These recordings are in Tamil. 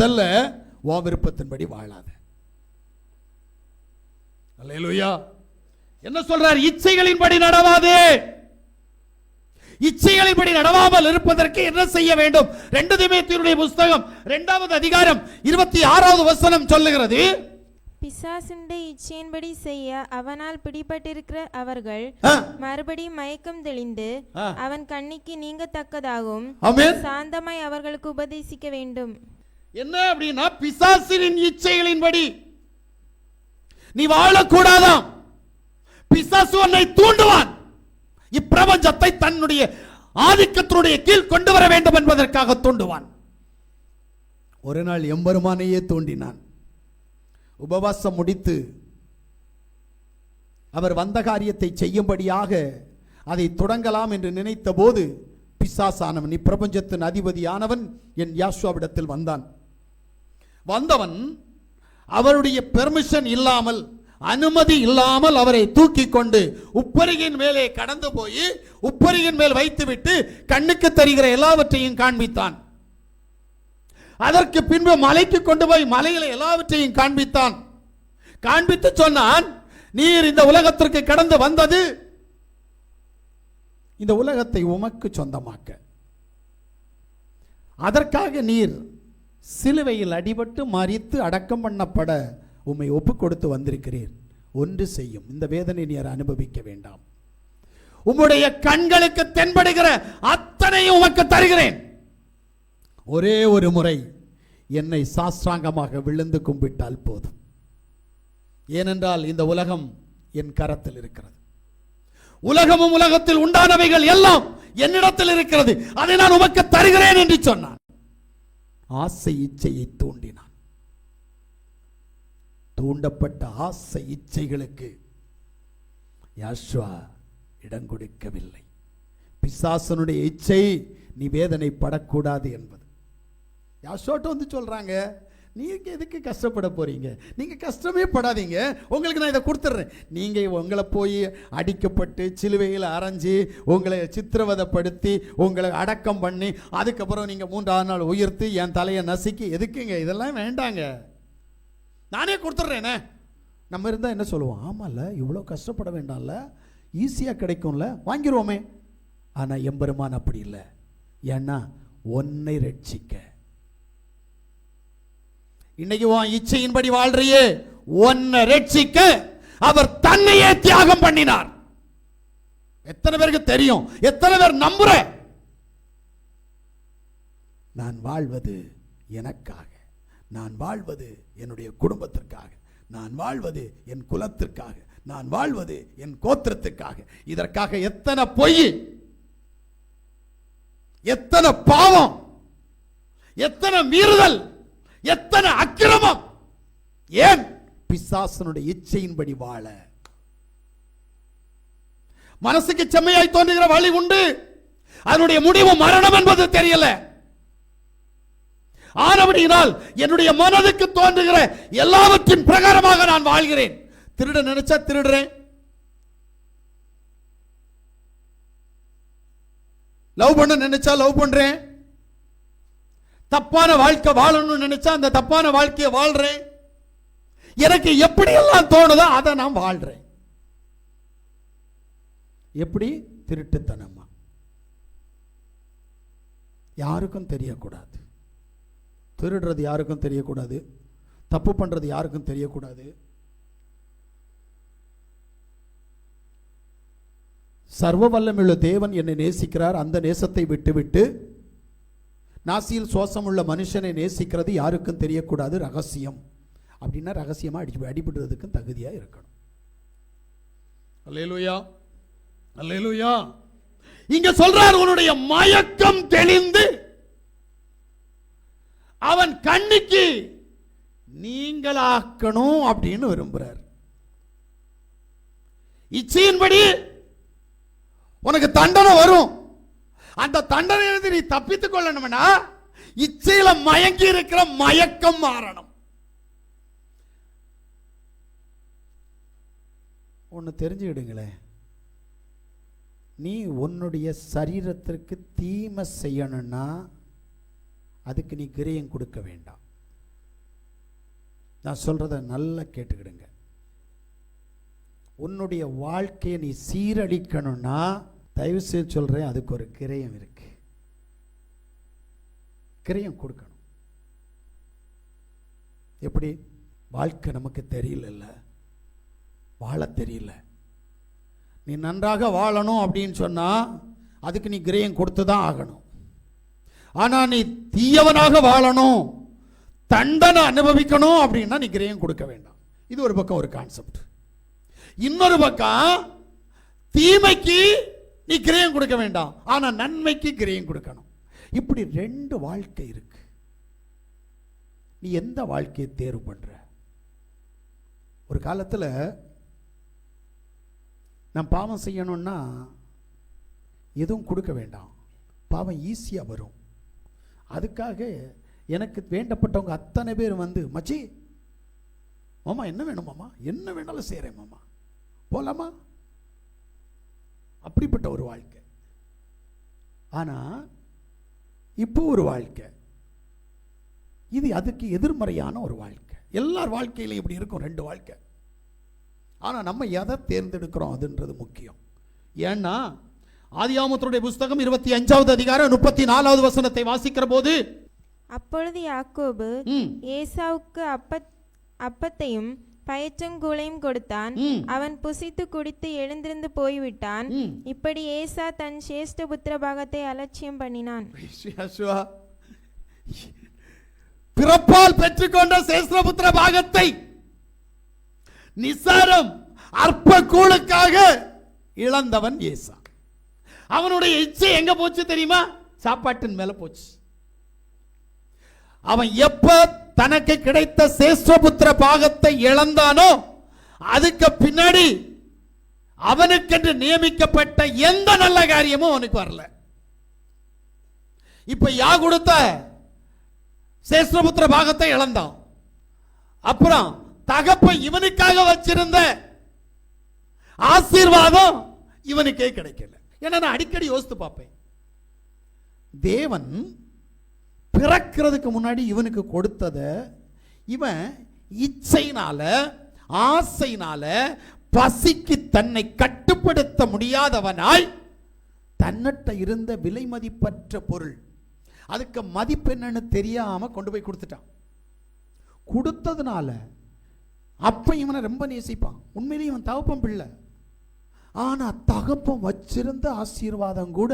முதல்ல உன் விருப்பத்தின்படி வாழாத. என்ன சொல்றார்? இச்சைகளின்படி நடவாதே. இச்சைகளின்படி நடவாமல் இருப்பதற்கு என்ன செய்ய வேண்டும்? ரெண்டு திமேத்தியுடைய புஸ்தகம் இரண்டாவது அதிகாரம் இருபத்தி ஆறாவது வசனம் சொல்லுகிறது. பிசாசுண்ட இச்சையின்படி செய்ய அவனால் பிடிபட்டிருக்கிற அவர்கள் ஆ, மறுபடியும் மயக்கம் தெளிந்து. அவன் கண்ணிக்கு நீங்கத்தக்கதாகும் ஆமென். சாந்தமாய் அவர்களுக்கு உபதேசிக்க வேண்டும். என்ன அப்படின்னா பிசாசினின் இச்சைகளின்படி. நீ வாழக்கூடாதாம். பிசாசு உன்னை தூண்டுவான். இப்பிரபஞ்சத்தை தன்னுடைய ஆதிக்கத்தினுடைய கீழ் கொண்டு வர வேண்டும் என்பதற்காக தூண்டுவான். ஒரு நாள் எம்பெருமானையே தூண்டினான். உபவாசம் முடித்து அவர் வந்த காரியத்தை செய்யும்படியாக அதை தொடங்கலாம் என்று நினைத்த போது பிசாசானவன் இப்பிரபஞ்சத்தின் அதிபதியானவன் என் யாஸ்வாவிடத்தில் வந்தான். வந்தவன் அவருடைய பெர்மிஷன் இல்லாமல் அனுமதி இல்லாமல் அவரை தூக்கி கொண்டு உப்பரியின் மேலே கடந்து போய் உப்பரியின் மேல் வைத்துவிட்டு கண்ணுக்கு தருகிற எல்லாவற்றையும் காண்பித்தான். அதற்கு பின்பு மலைக்கு கொண்டு போய் மலையில எல்லாவற்றையும் காண்பித்தான். காண்பித்து சொன்னான் நீர் இந்த உலகத்திற்கு கடந்து வந்தது. இந்த உலகத்தை உமக்கு சொந்தமாக்க. அதற்காக நீர் சிலுவையில் அடிபட்டு மறித்து அடக்கம் பண்ணப்பட உம்மை ஒப்பு கொடுத்து வந்திருக்கிறீர். ஒன்று செய்யும். இந்த வேதனை நீர் அனுபவிக்க வேண்டாம். உம்முடைய கண்களுக்கு தென்படுகிற அத்தனையும் உமக்கு தருகிறேன். ஒரே ஒரு முறை என்னை சாஸ்திராங்கமாக விழுந்து கும்பிட்டால் போதும். ஏனென்றால் இந்த உலகம் என் கரத்தில் இருக்கிறது. உலகமும் உலகத்தில் உண்டானவைகள் எல்லாம் என்னிடத்தில் இருக்கிறது. அதை நான் உமக்கு தருகிறேன் என்று சொன்னான். ஆசை இச்சையை தூண்டினான். தூண்டப்பட்ட ஆசை இச்சைகளுக்கு யாஷ்வா இடம் கொடுக்கவில்லை. பிசாசனுடைய இச்சை நீ வேதனைப்படக்கூடாது என்பது. யாஷோட்ட வந்து சொல்றாங்க நீங்கள் எதுக்கு கஷ்டப்பட போகிறீங்க நீங்கள் கஷ்டமே படாதீங்க. உங்களுக்கு நான் இதை கொடுத்துட்றேன் நீங்கள் உங்களை போய் அடிக்கப்பட்டு சிலுவையில் அரைஞ்சு உங்களை சித்திரவதைப்படுத்தி உங்களை அடக்கம் பண்ணி அதுக்கப்புறம் நீங்கள் மூன்றாவது நாள் உயர்த்தி என் தலையை நசுக்கி எதுக்குங்க? இதெல்லாம் வேண்டாங்க. நானே கொடுத்துட்றேனே நம்ம இருந்தால் என்ன சொல்லுவோம்? ஆமாம்ல இவ்வளோ கஷ்டப்பட வேண்டாம்ல. ஈஸியாக கிடைக்கும்ல. வாங்கிடுவோமே ஆனால் எம்பெருமான் அப்படி இல்லை. ஏன்னா ஒன்னை ரட்சிக்க. இன்னைக்கு உன் இச்சையின்படி வாழ்றியே. உன்னை ரட்சிக்க அவர் தன்னையே தியாகம் பண்ணினார். எத்தனை பேருக்கு தெரியும்? எத்தனை பேர் நம்புற? நான் வாழ்வது எனக்காக. நான் வாழ்வது என்னுடைய குடும்பத்திற்காக. நான் வாழ்வது என் குலத்திற்காக. நான் வாழ்வது என் கோத்திரத்திற்காக. இதற்காக எத்தனை பொய்? எத்தனை பாவம்? எத்தனை மீறுதல்? எத்தனை அக்கிரமம்? ஏன்? பிசாசனுடைய இச்சையின்படி வாழ. மனசுக்கு செம்மையாய் தோன்றுகிற வழி உண்டு. அதனுடைய முடிவு மரணம் என்பது தெரியல. ஆனபடியினால் என்னுடைய மனதுக்கு தோன்றுகிற எல்லாவற்றின் பிரகாரமாக நான் வாழ்கிறேன். திருட நினைச்சா திருடுறேன். லவ் பண்ண நினைச்சா லவ் பண்றேன். தப்பான வாழ்க்கை வாழணும்னு நினைச்சா அந்த தப்பான வாழ்க்கையை வாழ்றேன். எனக்கு எப்படியெல்லாம் தோணுதோ அதை நான் வாழ்றேன். எப்படி? திருட்டுத்தனமா. யாருக்கும் தெரியக்கூடாது. திருடுறது யாருக்கும் தெரியக்கூடாது. தப்பு பண்ணுறது யாருக்கும் தெரியக்கூடாது. சர்வ வல்லமுள்ள தேவன் என்னை நேசிக்கிறார். அந்த நேசத்தை விட்டுவிட்டு நாசியில் சுவாசம் உள்ள மனுஷனை நேசிக்கிறது யாருக்கும் தெரியக்கூடாது ரகசியம். அப்படின்னா ரகசியமாக அடி அடிபடுறதுக்கும் தகுதியா இருக்கணும். அல்லேலூயா அல்லேலூயா. இங்க சொல்றார் உன்னுடைய மயக்கம் தெளிந்து அவன் கண்ணுக்கு நீங்களாக்கணும் அப்படின்னு விரும்புறார். இச்சையின்படி உனக்கு தண்டனை வரும். அந்த தண்டனையிலிருந்து நீ தப்பித்துக் கொள்ளணும்னா இச்சையில மயங்கி இருக்கிற மயக்கம் மாறணும். ஒன்று தெரிஞ்சுக்கிடுங்களேன் நீ உன்னுடைய சரீரத்திற்கு தீமை செய்யணும்னா அதுக்கு நீ கிரயம் கொடுக்க வேண்டாம். நான் சொல்றத நல்லா கேட்டுக்கிடுங்க. உன்னுடைய வாழ்க்கையை நீ சீரழிக்கணும்னா தயவு செய்து சொல்கிறேன் அதுக்கு ஒரு கிரயம் இருக்குது கிரயம் கொடுக்கணும். எப்படி? வாழ்க்கை நமக்கு தெரியலல்ல. வாழ தெரியல. நீ நன்றாக வாழணும் அப்படின்னு சொன்னால் அதுக்கு நீ கிரயம் கொடுத்து தான் ஆகணும். ஆனால் நீ தீயவனாக வாழணும் தண்டனை அனுபவிக்கணும் அப்படின்னா நீ கிரயம் கொடுக்க வேண்டாம். இது ஒரு பக்கம் ஒரு கான்செப்ட் இன்னொரு பக்கம் தீமைக்கு நீ கிரயம் கொடுக்க வேண்டாம். ஆனா நன்மைக்கு கிரயம் கொடுக்கணும். இப்படி ரெண்டு வாழ்க்கை இருக்கு. நீ எந்த வாழ்க்கையை தேர்வு பண்ற? ஒரு காலத்துல நான் பாவம் செய்யணும்னா எதுவும் கொடுக்க வேண்டாம். பாவம் ஈஸியா வரும். அதுக்காக எனக்கு வேண்டப்பட்டவங்க அத்தனை பேர் வந்து மச்சி மாமா என்ன வேணும் மாமா? என்ன வேணாலும் செய்கிறேன் மாமா. போலாமா? அப்படிப்பட்ட ஒரு வாழ்க்கை. ஆனா இப்போ ஒரு வாழ்க்கை. இது அதுக்கு எதிர்மறையான ஒரு வாழ்க்கை. எல்லார் வாழ்க்கையிலையும் இப்படி இருக்கும் ரெண்டு வாழ்க்கை. ஆனா நம்ம எதை தேர்ந்தெடுக்கிறோம் அதுன்றது முக்கியம். ஏன்னா ஆதியாமத்தினுடைய புஸ்தகம் இருபத்தி அஞ்சாவது அதிகாரம் முப்பத்தி நாலாவது வசனத்தை வாசிக்கிற போது அப்பொழுது யாக்கோபு ஏசாவுக்கு அப்பத் அப்பத்தையும் பயற்றங்கூளையும் கொடுத்தான். அவன் புசித்து குடித்து எழுந்திருந்து போய்விட்டான். இப்படி ஏசா தன் சேஷ்ட புத்திர பாகத்தை அலட்சியம் பண்ணினான். பிறப்பால் பெற்றுக்கொண்ட சேஸ்திரபுத்திர பாகத்தை நிசாரம் அற்ப கூழுக்காக இழந்தவன் ஏசா. அவனுடைய இச்சை எங்க போச்சு தெரியுமா? சாப்பாட்டின் மேல போச்சு. அவன் எப்ப தனக்கு கிடைத்த சேஷ்டபுத்திர பாகத்தை இழந்தானோ அதுக்கு பின்னாடி அவனுக்கென்று நியமிக்கப்பட்ட எந்த நல்ல காரியமும் அவனுக்கு வரல. இப்ப யா கொடுத்த சேஷ்டபுத்திர பாகத்தை இழந்தான். அப்புறம் தகப்ப இவனுக்காக வச்சிருந்த ஆசீர்வாதம் இவனுக்கே கிடைக்கல. ஏன்னா நான் அடிக்கடி யோசித்து பார்ப்பேன். தேவன் பிறக்கிறதுக்கு முன்னாடி இவனுக்கு கொடுத்தத இவன் இச்சையினால ஆசையினால பசிக்கு தன்னை கட்டுப்படுத்த முடியாதவனாய் தன்னிட்ட இருந்த விலை மதிப்பற்ற பொருள். அதுக்கு மதிப்பு என்னன்னு தெரியாமல் கொண்டு போய் கொடுத்துட்டான். கொடுத்ததுனால அப்போ இவனை ரொம்ப நேசிப்பான். உண்மையிலேயே இவன் தவப்பம் பிள்ளை. ஆனால் தகப்பம் வச்சிருந்த ஆசீர்வாதம் கூட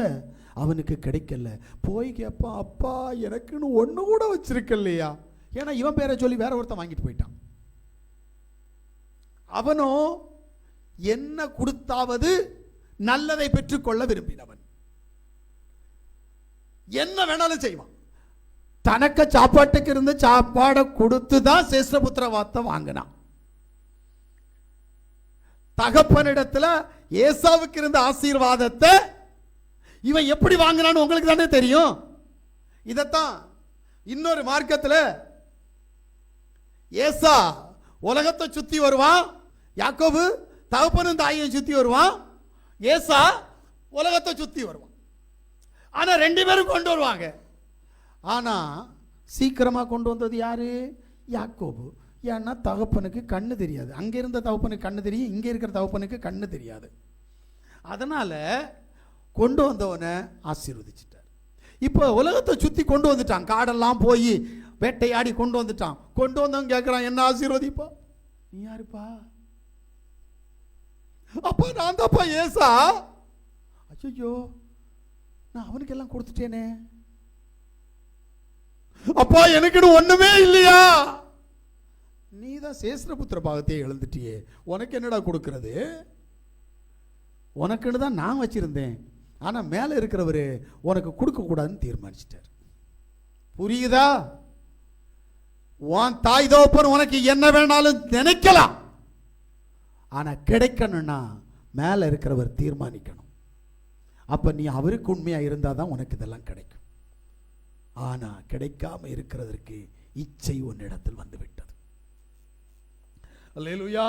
அவனுக்கு கிடைக்கல. போய் கேட்பா அப்பா எனக்குன்னு ஒன்று கூட வச்சிருக்க இல்லையா ஏன்னா இவன் பேரை சொல்லி வேற ஒருத்தன் வாங்கிட்டு போயிட்டான். அவனோ என்ன கொடுத்தாவது நல்லதை பெற்றுக்கொள்ள விரும்பினவன். என்ன வேணாலும் செய்வான். தனக்கு சாப்பாட்டுக்கு இருந்து சாப்பாடை கொடுத்து தான் சேஸ்திரபுத்திர வார்த்தை வாங்கினான். தகப்பனிடத்தில் ஏசாவுக்கு இருந்த ஆசீர்வாதத்தை இவன் எப்படி வாங்கினான்னு உங்களுக்கு தானே தெரியும். இதைத்தான் இன்னொரு மார்க்கத்தில் ஏசா உலகத்தை சுற்றி வருவான் யாக்கோபு தகப்பனும் தாயையும் சுற்றி வருவான் ஏசா உலகத்தை சுற்றி வருவான். ஆனால் ரெண்டு பேரும் கொண்டு வருவாங்க. ஆனால் சீக்கிரமா கொண்டு வந்தது யாரு? யாக்கோபு. ஏன்னா தகப்பனுக்கு கண்ணு தெரியாது. அங்க இருந்த தகப்பனுக்கு கண்ணு தெரியும் இங்க இருக்கிற தகப்பனுக்கு கண்ணு தெரியாது. அதனால கொண்டு வந்தவனை ஆசீர்வதிச்சிட்டார். இப்போ உலகத்தை சுத்தி கொண்டு வந்துட்டான். காடெல்லாம் போய் வேட்டையாடி கொண்டு வந்துட்டான். கொண்டு வந்தவன் கேட்குறான் என்ன ஆசீர்வதிப்பா? நீ யாருப்பா? அப்பா நான் தான்ப்பா ஏசா. அச்சோ நான் அவனுக்கு எல்லாம் கொடுத்துட்டேனே. அப்பா எனக்குன்னு ஒண்ணுமே இல்லையா? நீ தான் சேஸ்திரபுத்திர பாகத்தையே எழுந்துட்டியே. உனக்கு என்னடா கொடுக்கறது? உனக்குன்னு தான் நான் வச்சிருந்தேன். ஆனா மேல இருக்கிறவர் உனக்கு கொடுக்கக்கூடாதுன்னு தீர்மானிச்சிட்டார். புரியுதா? உன் தாய் தோப்பன் உனக்கு என்ன வேணாலும் நினைக்கலாம். ஆனா கிடைக்கணும்னா மேல இருக்கிறவர் தீர்மானிக்கணும். அப்ப நீ அவருக்கு உண்மையா இருந்தாதான் உனக்கு இதெல்லாம் கிடைக்கும். ஆனா கிடைக்காம இருக்கிறதற்கு இச்சை உன்னிடத்தில் வந்துவிட்டது. அல்லேலூயா